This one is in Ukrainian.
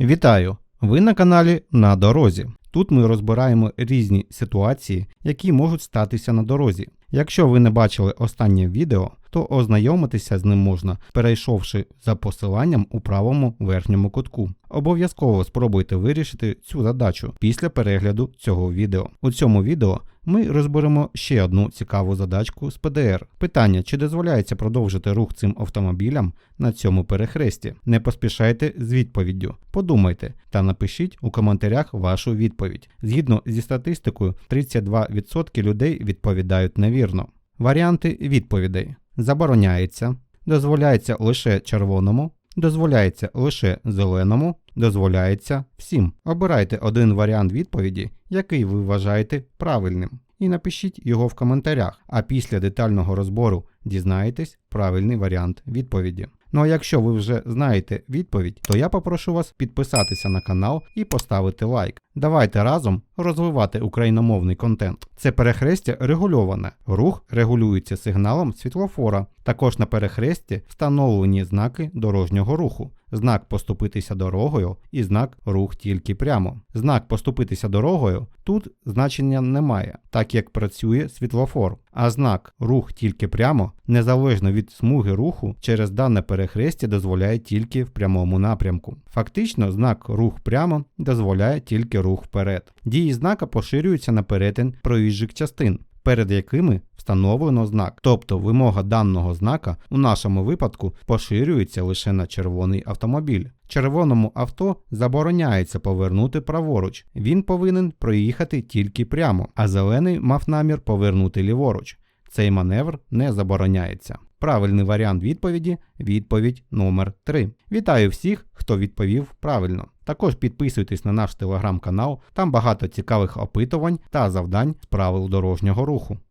Вітаю! Ви на каналі На дорозі. Тут ми розбираємо різні ситуації, які можуть статися на дорозі. Якщо ви не бачили останнє відео, то ознайомитися з ним можна, перейшовши за посиланням у правому верхньому кутку. Обов'язково спробуйте вирішити цю задачу після перегляду цього відео. У цьому відео ми розберемо ще одну цікаву задачку з ПДР. Питання, чи дозволяється продовжити рух цим автомобілям на цьому перехресті. Не поспішайте з відповіддю. Подумайте та напишіть у коментарях вашу відповідь. Згідно зі статистикою, 32% людей відповідають невірно. Варіанти відповідей: забороняється, дозволяється лише червоному, дозволяється лише зеленому, дозволяється всім. Обирайте один варіант відповіді, який ви вважаєте правильним, і напишіть його в коментарях, а після детального розбору дізнаєтесь правильний варіант відповіді. Ну а якщо ви вже знаєте відповідь, то я попрошу вас підписатися на канал і поставити лайк. Давайте разом розвивати україномовний контент. Це перехрестя регульоване. Рух регулюється сигналом світлофора. Також на перехресті встановлені знаки дорожнього руху. Знак поступитися дорогою і знак рух тільки прямо. Знак поступитися дорогою тут значення немає, так як працює світлофор. А знак рух тільки прямо, незалежно від смуги руху, через дане перехрестя дозволяє тільки в прямому напрямку. Фактично, знак рух прямо дозволяє тільки рух вперед. Дії знака поширюються на перетин проїжджих частин. Перед якими встановлено знак, тобто вимога даного знака у нашому випадку поширюється лише на червоний автомобіль. Червоному авто забороняється повернути праворуч, він повинен проїхати тільки прямо, а зелений мав намір повернути ліворуч. Цей маневр не забороняється. Правильний варіант відповіді відповідь номер 3. Вітаю всіх, хто відповів правильно. Також підписуйтесь на наш телеграм-канал, там багато цікавих опитувань та завдань з правил дорожнього руху.